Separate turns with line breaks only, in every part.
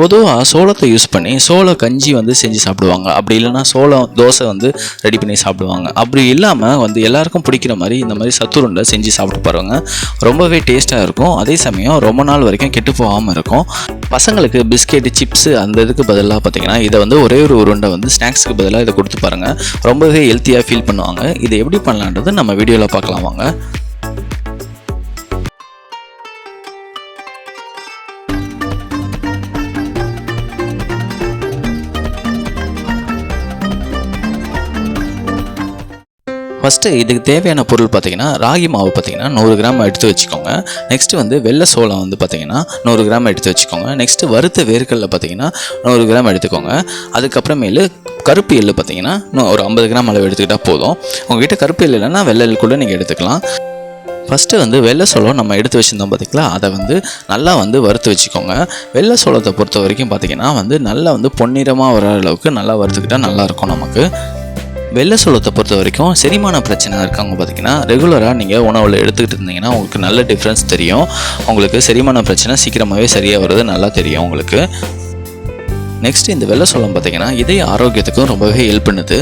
பொதுவாக சோளத்தை யூஸ் பண்ணி சோள கஞ்சி வந்து செஞ்சு சாப்பிடுவாங்க. அப்படி இல்லைனா சோளம் தோசை வந்து ரெடி பண்ணி சாப்பிடுவாங்க. அப்படி இல்லாமல் வந்து எல்லாருக்கும் பிடிக்கிற மாதிரி இந்த மாதிரி சத்துருண்டை செஞ்சு சாப்பிட்டு பாருங்க ரொம்பவே டேஸ்ட்டாக இருக்கும். அதே சமயம் ரொம்ப நாள் வரைக்கும் கெட்டு போகாமல் இருக்கும். பசங்களுக்கு பிஸ்கெட்டு சிப்ஸு அந்த இதுக்கு பதிலாக பார்த்தீங்கன்னா இதை வந்து ஒரே ஒரு உருண்டை வந்து ஸ்நாக்ஸுக்கு பதிலாக இதை கொடுத்து பாருங்கள் ரொம்பவே ஹெல்த்தியாக ஃபீல் பண்ணுவாங்க. இதை எப்படி பண்ணலான்றது நம்ம வீடியோவில் பார்க்கலாம் வாங்க. ஃபஸ்ட்டு இதுக்கு தேவையான பொருள் பார்த்தீங்கன்னா ராகி மாவு பார்த்தீங்கன்னா நூறு கிராம் எடுத்து வச்சுக்கோங்க. நெக்ஸ்ட்டு வந்து வெள்ளை சோளம் வந்து பார்த்தீங்கன்னா நூறு கிராம் எடுத்து வச்சுக்கோங்க. நெக்ஸ்ட்டு வறுத்த வேர்க்கடலை பார்த்தீங்கன்னா நூறு கிராம் எடுத்துக்கோங்க. அதுக்கப்புறமேலு கருப்பு எள்ளு பார்த்தீங்கன்னா இன்னும் ஒரு ஐம்பது கிராம் அளவு எடுத்துக்கிட்டால் போதும். உங்ககிட்ட கருப்பு எள்ளு இல்லைன்னா வெள்ளை எள்ளு கூட நீங்கள் எடுத்துக்கலாம். ஃபஸ்ட்டு வந்து வெள்ளை சோளம் நம்ம எடுத்து வச்சுருந்தோம் பார்த்திங்களா அதை வந்து நல்லா வந்து வறுத்து வச்சுக்கோங்க. வெள்ளை சோளத்தை பொறுத்த வரைக்கும் பார்த்தீங்கன்னா வந்து நல்லா வந்து பொன்னிறமாக வர அளவுக்கு நல்லா வறுத்துக்கிட்டால் நல்லாயிருக்கும் நமக்கு. வெள்ளை சோளத்தை பொறுத்த வரைக்கும் செரிமான பிரச்சனை இருக்கவங்க பார்த்தீங்கன்னா ரெகுலராக நீங்கள் உணவில் எடுத்துக்கிட்டு இருந்தீங்கன்னா உங்களுக்கு நல்ல டிஃப்ரென்ஸ் தெரியும். உங்களுக்கு செரிமான பிரச்சனை சீக்கிரமாகவே சரியாக வருது நல்லா தெரியும் உங்களுக்கு. நெக்ஸ்ட் இந்த வெள்ளை சோளம் பார்த்தீங்கன்னா இதய ஆரோக்கியத்துக்கும் ரொம்பவே ஹெல்ப் பண்ணுது.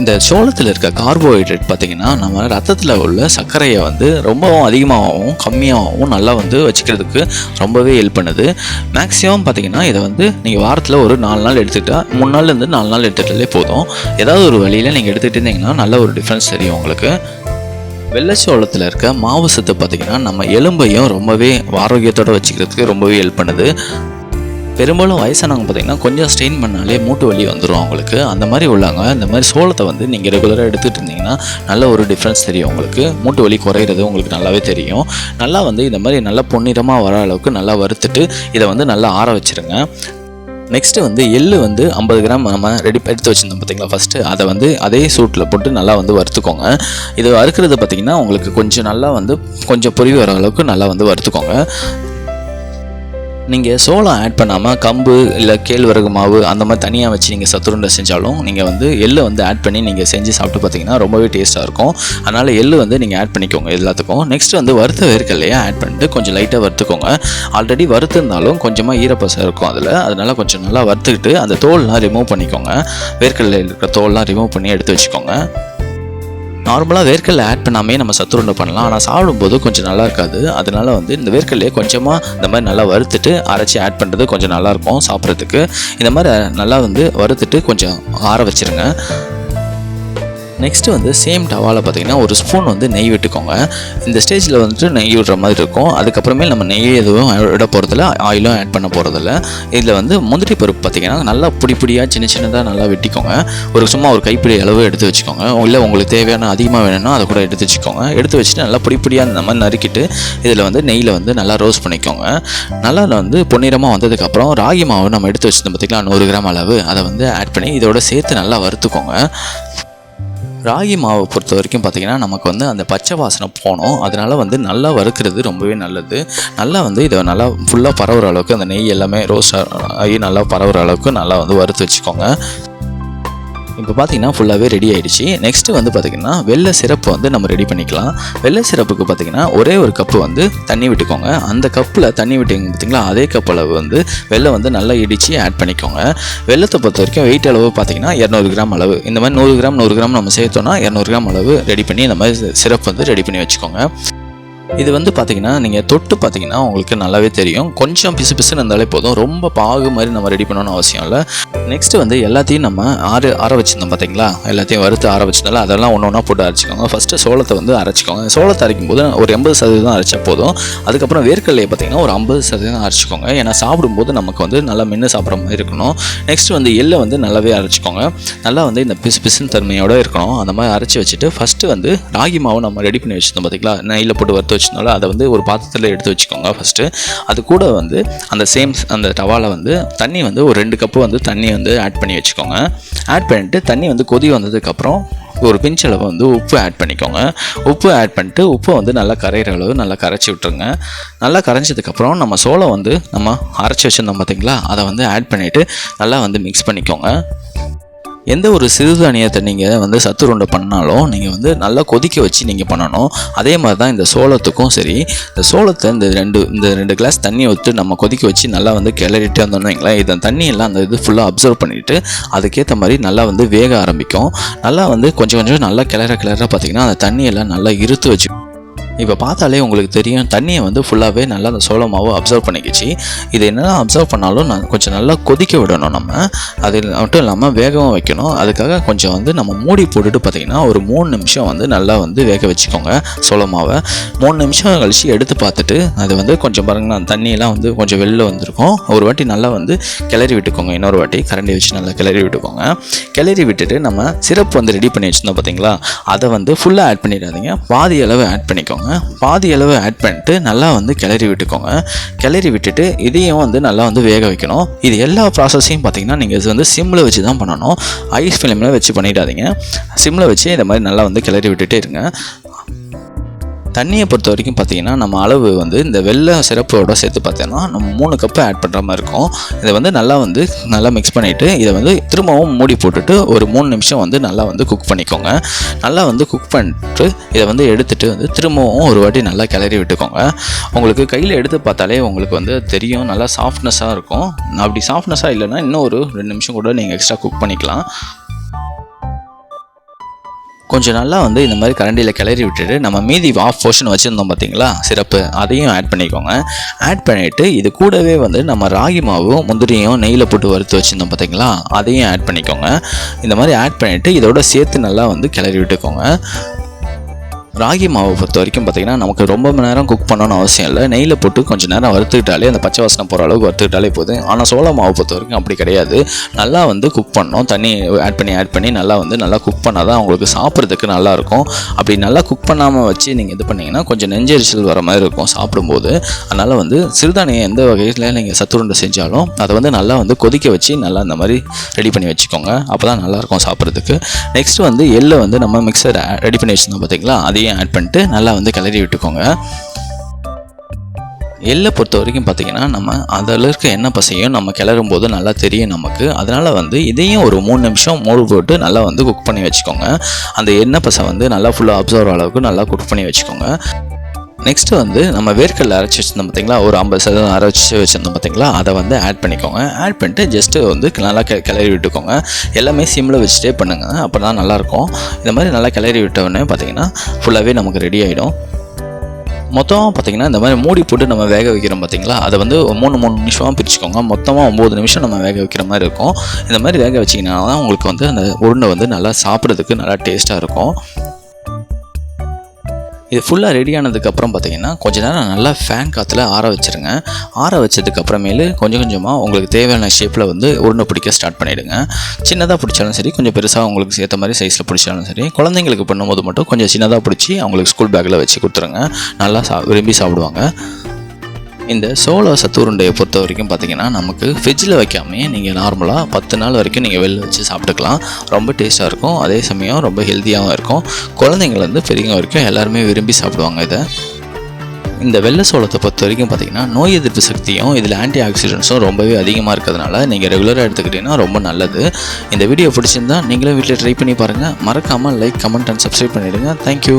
இந்த சோளத்தில் இருக்க கார்போஹைட்ரேட் பார்த்திங்கன்னா நம்ம ரத்தத்தில் உள்ள சர்க்கரையை வந்து ரொம்பவும் அதிகமாகவும் கம்மியாகவும் நல்லா வந்து வச்சுக்கிறதுக்கு ரொம்பவே ஹெல்ப் பண்ணுது. மேக்ஸிமம் பார்த்தீங்கன்னா இதை வந்து நீங்கள் வாரத்தில் ஒரு நாலு நாள் எடுத்துக்கிட்டால் மூணு நாள்லேருந்து நாலு நாள் எடுத்துக்கிட்டாலே போதும். ஏதாவது ஒரு வழியில் நீங்கள் எடுத்துகிட்டு இருந்தீங்கன்னா நல்ல ஒரு டிஃப்ரென்ஸ் தெரியும் உங்களுக்கு. வெள்ளச்சோளத்தில் இருக்க மாவு சத்து பார்த்தீங்கன்னா நம்ம எலும்பையும் ரொம்பவே ஆரோக்கியத்தோடு வச்சுக்கிறதுக்கு ரொம்பவே ஹெல்ப் பண்ணுது. பெரும்பாலும் வயசானவங்க பார்த்தீங்கன்னா கொஞ்சம் ஸ்ட்ரெயின் பண்ணாலே மூட்டு வலி வந்துடும் அவங்களுக்கு. அந்த மாதிரி உள்ளவங்க இந்த மாதிரி சோளத்தை வந்து நீங்கள் ரெகுலராக எடுத்துகிட்டு இருந்தீங்கன்னா நல்ல ஒரு டிஃப்ரென்ஸ் தெரியும் உங்களுக்கு. மூட்டு வலி குறையிறது உங்களுக்கு நல்லாவே தெரியும். நல்லா வந்து இந்த மாதிரி நல்லா பொன்னிறமாக வர அளவுக்கு நல்லா வறுத்துட்டு இதை வந்து நல்லா ஆற வச்சிருங்க. நெக்ஸ்ட்டு வந்து எள்ளு வந்து ஐம்பது கிராம் நம்ம ரெடி எடுத்து வச்சுருந்தோம் பார்த்தீங்களா ஃபஸ்ட்டு அதை வந்து அதே சூட்டில் போட்டு நல்லா வந்து வறுத்துக்கோங்க. இது வறுக்கிறது பார்த்திங்கன்னா உங்களுக்கு கொஞ்சம் நல்லா வந்து கொஞ்சம் பொரிவு வர அளவுக்கு நல்லா வந்து வறுத்துக்கோங்க. நீங்கள் சோளம் ஆட் பண்ணாமல் கம்பு இல்லை கேழ்வரகு மாவு அந்த மாதிரி தனியாக வச்சு நீங்கள் சத்துருண்டை செஞ்சாலும் நீங்கள் வந்து எள்ளை வந்து ஆட் பண்ணி நீங்கள் செஞ்சு சாப்பிட்டு பார்த்தீங்கன்னா ரொம்பவே டேஸ்ட்டாக இருக்கும். அதனால் எள்ளு வந்து நீங்கள் ஆட் பண்ணிக்கோங்க எல்லாத்துக்கும். நெக்ஸ்ட் வந்து வறுத்த வேர்க்கல்லையே ஆட் பண்ணிட்டு கொஞ்சம் லைட்டாக வறுத்துக்கோங்க. ஆல்ரெடி வறுத்துருந்தாலும் கொஞ்சமாக ஈரப்பசம் இருக்கும் அதில். அதனால் கொஞ்சம் நல்லா வறுத்துக்கிட்டு அந்த தோல்லாம் ரிமூவ் பண்ணிக்கோங்க. வேர்க்கல்ல இருக்கிற தோல்லாம் ரிமூவ் பண்ணி எடுத்து வச்சுக்கோங்க. நார்மலாக வேர்க்கடலை ஆட் பண்ணாமே நம்ம சத்துருண்டை பண்ணலாம். ஆனால் சாப்பிடும்போது கொஞ்சம் நல்லா இருக்காது. அதனால வந்து இந்த வேர்க்கல்லையே கொஞ்சமாக இந்த மாதிரி நல்லா வறுத்துட்டு அரைச்சி ஆட் பண்ணுறது கொஞ்சம் நல்லாயிருக்கும் சாப்பிட்றதுக்கு. இந்த மாதிரி நல்லா வந்து வறுத்துட்டு கொஞ்சம் ஆற வச்சிருங்க. நெக்ஸ்ட்டு வந்து சேம் டவாவில் பார்த்தீங்கன்னா ஒரு ஸ்பூன் வந்து நெய் விட்டுக்கோங்க. இந்த ஸ்டேஜில் வந்துட்டு நெய் விடுற மாதிரி இருக்கும். அதுக்கப்புறமே நம்ம நெய் எதுவும் விட போகிறதில்ல ஆயிலும் ஆட் பண்ண போகிறதில்ல இதில் வந்து முந்திரி பருப்பு பார்த்தீங்கன்னா நல்லா பிடி பிடியாக சின்ன சின்னதாக நல்லா வெட்டிக்கோங்க. ஒரு சும்மா ஒரு கைப்பிடி அளவு எடுத்து வச்சுக்கோங்க. இல்லை உங்களுக்கு தேவையான அதிகமாக வேணும்னா அதை கூட எடுத்து வச்சுக்கோங்க. எடுத்து வச்சுட்டு நல்லா பிடி பிடியாக இந்த மாதிரி நறுக்கிட்டு இதில் வந்து நெய்யில் வந்து நல்லா ரோஸ்ட் பண்ணிக்கோங்க. நல்லா வந்து பொன்னிறமாக வந்ததுக்கப்புறம் ராகி மாவு நம்ம எடுத்து வச்சுருந்தோம் பார்த்திங்களா நூறு கிராம் அளவு. அதை வந்து ஆட் பண்ணி இதோட சேர்த்து நல்லா வறுத்துக்கோங்க. ராகி மாவை பொறுத்த வரைக்கும் பார்த்திங்கன்னா நமக்கு வந்து அந்த பச்சை வாசனை போகணும். அதனால் வந்து நல்லா வறுக்கிறது ரொம்பவே நல்லது. நல்லா வந்து இதை நல்லா ஃபுல்லாக பரவுற அளவுக்கு அந்த நெய் எல்லாமே ரோஸ்ட் ஆகி நல்லா பரவுற அளவுக்கு நல்லா வந்து வறுத்து வச்சுக்கோங்க. இப்போ பார்த்தீங்கன்னா ஃபுல்லாகவே ரெடி ஆகிடுச்சு நெக்ஸ்ட்டு வந்து பார்த்திங்கன்னா வெள்ளை சிறப்பு வந்து நம்ம ரெடி பண்ணிக்கலாம். வெள்ளை சிறப்புக்கு பார்த்திங்கன்னா ஒரே ஒரு கப்பு வந்து தண்ணி விட்டுக்கோங்க. அந்த கப்பில் தண்ணி விட்டுங்க பார்த்தீங்களா? அதே கப் அளவு வந்து வெள்ளை வந்து நல்லா இடித்து ஆட் பண்ணிக்கோங்க. வெள்ளத்தை பொறுத்த வரைக்கும் வெயிட் அளவு பார்த்தீங்கன்னா இரநூறு கிராம் அளவு. இந்த மாதிரி நூறு கிராம் நூறு கிராம் நம்ம சேர்த்தோன்னா இரநூறு கிராம் அளவு ரெடி பண்ணி இந்த மாதிரி சிறப்பு வந்து ரெடி பண்ணி வச்சுக்கோங்க. இது வந்து பார்த்தீங்கன்னா நீங்கள் தொட்டு பார்த்தீங்கன்னா உங்களுக்கு நல்லாவே தெரியும். கொஞ்சம் பிசு பிசுன்னு இருந்தாலே போதும். ரொம்ப பாகு மாதிரி நம்ம ரெடி பண்ணணும்னு அவசியம் இல்லை. நெக்ஸ்ட்டு வந்து எல்லாத்தையும் நம்ம ஆற ஆற வச்சுருந்தோம் பார்த்தீங்களா எல்லாத்தையும் வறுத்து ஆற வச்சிருந்தாலும் அதெல்லாம் ஒன்று ஒன்றா போட்டு அரைச்சிக்கோங்க. ஃபஸ்ட்டு சோளத்தை வந்து அரைச்சிக்கோங்க. சோளத்தை அரைக்கும் போது ஒரு எண்பது சதவீதம் அரைச்சா போதும். அதுக்கப்புறம் வேர்க்கடலையை பார்த்தீங்கன்னா ஒரு ஐம்பது சதவீதம் அரைச்சிக்கோங்க. ஏன்னா சாப்பிடும்போது நமக்கு வந்து நல்லா மென்று சாப்பிட்ற மாதிரி இருக்கணும். நெக்ஸ்ட் வந்து எள்ளை வந்து நல்லாவே அரைச்சிக்கோங்க. நல்லா வந்து இந்த பிசு பிசுன்னு தன்மையோடு இருக்கணும். அந்த மாதிரி அரைச்சி வச்சுட்டு ஃபஸ்ட்டு வந்து ராகி மாவு நம்ம ரெடி பண்ணி வச்சுருந்தோம் பார்த்தீங்களா நெய்யில் போட்டு வறுத்து வச்சிருந்தாலும் அதை வந்து ஒரு பாத்திரத்தில் எடுத்து வச்சுக்கோங்க ஃபஸ்ட்டு அது கூட வந்து அந்த சேம் அந்த டவாவில் வந்து தண்ணி வந்து ஒரு ரெண்டு கப்பு வந்து தண்ணி வந்து ஆட் பண்ணி வச்சுக்கோங்க. ஆட் பண்ணிட்டு தண்ணி வந்து கொதி வந்ததுக்கப்புறம் ஒரு பிஞ்ச் அளவு வந்து உப்பு ஆட் பண்ணிக்கோங்க. உப்பு ஆட் பண்ணிட்டு உப்பை வந்து நல்லா கரையிற அளவு நல்லா கரைச்சி விட்டுருங்க. நல்லா கரைஞ்சதுக்கப்புறம் நம்ம சோளம் வந்து நம்ம அரைச்சி வச்சுருந்தோம் பார்த்தீங்களா அதை வந்து ஆட் பண்ணிவிட்டு நல்லா வந்து மிக்ஸ் பண்ணிக்கோங்க. எந்த ஒரு சிறுதானியத்தை நீங்கள் வந்து சத்து உருண்டை பண்ணாலும் நீங்கள் வந்து நல்லா கொதிக்க வச்சு நீங்கள் பண்ணணும். அதே மாதிரி தான் இந்த சோளத்துக்கும் சரி. இந்த சோளத்தை இந்த ரெண்டு இந்த ரெண்டு கிளாஸ் தண்ணியை விட்டு நம்ம கொதிக்க வச்சு நல்லா வந்து கிளறிட்டு வந்தோம்னு வைங்களேன் இந்த தண்ணியெல்லாம் அந்த இது ஃபுல்லாக அப்சர்வ் பண்ணிவிட்டு அதுக்கேற்ற மாதிரி நல்லா வந்து வேக ஆரம்பிக்கும். நல்லா வந்து கொஞ்சம் கொஞ்சம் நல்லா கிளற கிளற பார்த்தீங்கன்னா அந்த தண்ணியெல்லாம் நல்லா இருத்து வச்சு இப்போ பார்த்தாலே உங்களுக்கு தெரியும் தண்ணியை வந்து ஃபுல்லாகவே நல்லா அந்த சோள மாவு அப்சர்வ் பண்ணிக்கிச்சு. இது என்ன அப்சர்வ் பண்ணாலும் நான் கொஞ்சம் நல்லா கொதிக்க விடணும் நம்ம. அது மட்டும் இல்லாமல் வேகவும் வைக்கணும். அதுக்காக கொஞ்சம் வந்து நம்ம மூடி போட்டுட்டு பார்த்தீங்கன்னா ஒரு மூணு நிமிஷம் வந்து நல்லா வந்து வேக வச்சுக்கோங்க சோள மாவை. மூணு நிமிஷம் கழித்து எடுத்து பார்த்துட்டு அது வந்து கொஞ்சம் பாருங்கன்னா அந்த தண்ணியெல்லாம் வந்து கொஞ்சம் வெளில வந்திருக்கும். ஒரு வாட்டி நல்லா வந்து கிளறி விட்டுக்கோங்க. இன்னொரு வாட்டி கரண்டி வச்சு நல்லா கிளறி விட்டுக்கோங்க. கிளறி விட்டுட்டு நம்ம சிரப் வந்து ரெடி பண்ணி வச்சுருந்தோம் பார்த்தீங்களா அதை வந்து ஃபுல்லாக ஆட் பண்ணிடாதீங்க. பாதி அளவு ஆட் பண்ணிக்கோங்க. பாதி அளவு ஆட் பண்ணிட்டு நல்லா வந்து கிளறி விட்டுக்கோங்க. கிளறி விட்டுட்டு இதையும் வந்து நல்லா வந்து வேக வைக்கணும். இது எல்லா ப்ராசஸையும் பார்த்தீங்கன்னா நீங்கள் இது வந்து சிம்மில் வச்சு தான் பண்ணணும். ஐஸ் ஃபிலிமில் வச்சு பண்ணிடாதீங்க. சிம்மில் வச்சு இந்த மாதிரி நல்லா வந்து கிளறி விட்டுட்டே இருங்க. தண்ணியை பொறுத்த வரைக்கும் பார்த்தீங்கன்னா நம்ம அளவு வந்து இந்த வெள்ளை சிறப்போட சேர்த்து பார்த்தோன்னா நம்ம மூணு கப்பு ஆட் பண்ணுற மாதிரி இருக்கும். இதை வந்து நல்லா வந்து நல்லா மிக்ஸ் பண்ணிவிட்டு இதை வந்து திரும்பவும் மூடி போட்டுட்டு ஒரு மூணு நிமிஷம் வந்து நல்லா வந்து குக் பண்ணிக்கோங்க. நல்லா வந்து குக் பண்ணிட்டு இதை வந்து எடுத்துகிட்டு வந்து திரும்பவும் ஒரு வாட்டி நல்லா கிளறி விட்டுக்கோங்க. உங்களுக்கு கையில் எடுத்து பார்த்தாலே உங்களுக்கு வந்து தெரியும் நல்லா சாஃப்ட்னஸாக இருக்கும். அப்படி சாஃப்ட்னஸாக இல்லைன்னா இன்னும் ஒரு ரெண்டு நிமிஷம் கூட நீங்கள் எக்ஸ்ட்ரா குக் பண்ணிக்கலாம். கொஞ்சம் நல்லா வந்து இந்த மாதிரி கரண்டியில் கிளறி விட்டுட்டு நம்ம மீதி ஆஃப் போர்ஷன் வச்சுருந்தோம் பார்த்தீங்களா சிறப்பு அதையும் ஆட் பண்ணிக்கோங்க. ஆட் பண்ணிவிட்டு இது கூடவே வந்து நம்ம ராகி மாவும் முந்திரியும் நெய்யில் போட்டு வறுத்து வச்சுருந்தோம் பார்த்தீங்களா அதையும் ஆட் பண்ணிக்கோங்க. இந்த மாதிரி ஆட் பண்ணிவிட்டு இதோட சேர்த்து நல்லா வந்து கிளறி விட்டுக்கோங்க. ராகி மாவை பொறுத்த வரைக்கும் பார்த்தீங்கன்னா நமக்கு ரொம்ப நேரம் குக் பண்ணணும்னு அவசியம் இல்லை. நெய்யில் போட்டு கொஞ்சம் நேரம் வறுத்துக்கிட்டாலே அந்த பச்சை வாசனை போகிற அளவுக்கு வறுத்துக்கிட்டாலே போதும். ஆனால் சோள மாவை பொறுத்த வரைக்கும் அப்படி கிடையாது. நல்லா வந்து குக் பண்ணோம் தண்ணி ஆட் பண்ணி ஆட் பண்ணி நல்லா வந்து நல்லா குக் பண்ணால் தான் உங்களுக்கு சாப்பிட்றதுக்கு நல்லாயிருக்கும் அப்படி நல்லா குக் பண்ணாமல் வச்சு நீங்கள் இது பண்ணிங்கன்னா கொஞ்சம் நெஞ்செரிச்சல் வர மாதிரி இருக்கும் சாப்பிடும்போது. அதனால் வந்து சிறுதானியம் எந்த வகையில் நீங்கள் சத்துருண்டை செஞ்சாலும் அதை வந்து நல்லா வந்து கொதிக்க வச்சு நல்லா இந்த மாதிரி ரெடி பண்ணி வச்சுக்கோங்க. அப்போ தான் நல்லாயிருக்கும் சாப்பிட்றதுக்கு. நெக்ஸ்ட் வந்து எள்ளை வந்து நம்ம மிக்சர் ரெடி பண்ணி வச்சுருந்தோம் பார்த்தீங்களா? அதையும் ஆட் பண்ணிட்டு நல்லா வந்து கிளறி விட்டுக்கோங்க. எள்ளை பொறுத்த வரைக்கும் பார்த்தீங்கன்னா நம்ம அதில் இருக்க எண்ணெய் பசையும் நம்ம கிளறும் போது நல்லா தெரியும் நமக்கு. அதனால் வந்து இதையும் ஒரு மூணு நிமிஷம் மூடு போட்டு நல்லா வந்து குக் பண்ணி வச்சுக்கோங்க. அந்த எண்ணெய் பசை வந்து நல்லா ஃபுல்லாக அப்சர்வ் அளவுக்கு நல்லா குக் பண்ணி வச்சுக்கோங்க. நெக்ஸ்ட்டு வந்து நம்ம வேர்க்கடல அரைச்சி வச்சிருந்தோம் பார்த்தீங்களா ஒரு ஐம்பது சதவீதம் அரைச்சி வச்சிருந்தோம் பார்த்தீங்களா அதை வந்து ஆட் பண்ணிக்கோங்க. ஆட் பண்ணிட்டு ஜஸ்ட்டு வந்து நல்லா கிளறி விட்டுக்கோங்க. எல்லாமே சிம்மில் வச்சுட்டே பண்ணுங்கள் அப்போ தான் நல்லாயிருக்கும். இந்த மாதிரி நல்லா கிளறி விட்டோடனே பார்த்தீங்கன்னா ஃபுல்லாகவே நமக்கு ரெடி ஆகிடும் மொத்தமாக பார்த்தீங்கன்னா இந்த மாதிரி மூடி போட்டு நம்ம வேக வைக்கிறோம் பார்த்தீங்களா அதை வந்து மூணு மூணு நிமிஷமாக பிரிச்சுக்கோங்க. மொத்தமாக ஒம்பது நிமிஷம் நம்ம வேக வைக்கிற மாதிரி இருக்கும். இந்த மாதிரி வேக வச்சிங்கன்னா தான் உங்களுக்கு வந்து அந்த உருண்டை வந்து நல்லா சாப்பிட்றதுக்கு நல்லா டேஸ்ட்டாக இருக்கும். இது ஃபுல்லாக ரெடி ஆனதுக்கப்புறம் பார்த்தீங்கன்னா கொஞ்ச நேரம் நல்லா ஃபேன் காற்றுல ஆற வச்சுருங்க. ஆற வச்சதுக்கப்புறமேலு கொஞ்சம் கொஞ்சமாக உங்களுக்கு தேவையான ஷேப்பில் வந்து உருண்டை பிடிக்க ஸ்டார்ட் பண்ணிவிடுங்க சின்னதாக பிடிச்சாலும் சரி கொஞ்சம் பெருசாக உங்களுக்கு சேர்த்த மாதிரி சைஸில் பிடிச்சாலும் சரி குழந்தைங்களுக்கு பண்ணும்போது மட்டும் கொஞ்சம் சின்னதாக பிடிச்சி அவங்களுக்கு ஸ்கூல் பேக்கில் வச்சு கொடுத்துருங்க. நல்லா சா விரும்பி சாப்பிடுவாங்க. இந்த சோள சத்துருண்டையை பொறுத்த வரைக்கும் பார்த்தீங்கன்னா நமக்கு ஃப்ரிட்ஜில் வைக்காமே நீங்கள் நார்மலாக பத்து நாள் வரைக்கும் நீங்கள் வெளில வச்சு சாப்பிட்டுக்கலாம். ரொம்ப டேஸ்ட்டாக இருக்கும். அதே சமயம் ரொம்ப ஹெல்த்தியாகவும் இருக்கும். குழந்தைங்கள்லேருந்து பெரியவங்க வரைக்கும் எல்லாருமே விரும்பி சாப்பிடுவாங்க இதை. இந்த வெள்ளை சோளத்தை பொறுத்த வரைக்கும் பார்த்தீங்கன்னா நோய் எதிர்ப்பு சக்தியும் இதில் ஆன்டி ஆக்சிடென்ட்ஸும் ரொம்பவே அதிகமாக இருக்கிறதுனால நீங்கள் ரெகுலராக எடுத்துக்கிட்டீங்கன்னா ரொம்ப நல்லது. இந்த வீடியோ பிடிச்சிருந்தா நீங்களும் வீட்டில் ட்ரை பண்ணி பாருங்கள் மறக்காமல் லைக் கமெண்ட் அண்ட் சப்ஸ்கிரைப் பண்ணிவிடுங்க தேங்க்யூ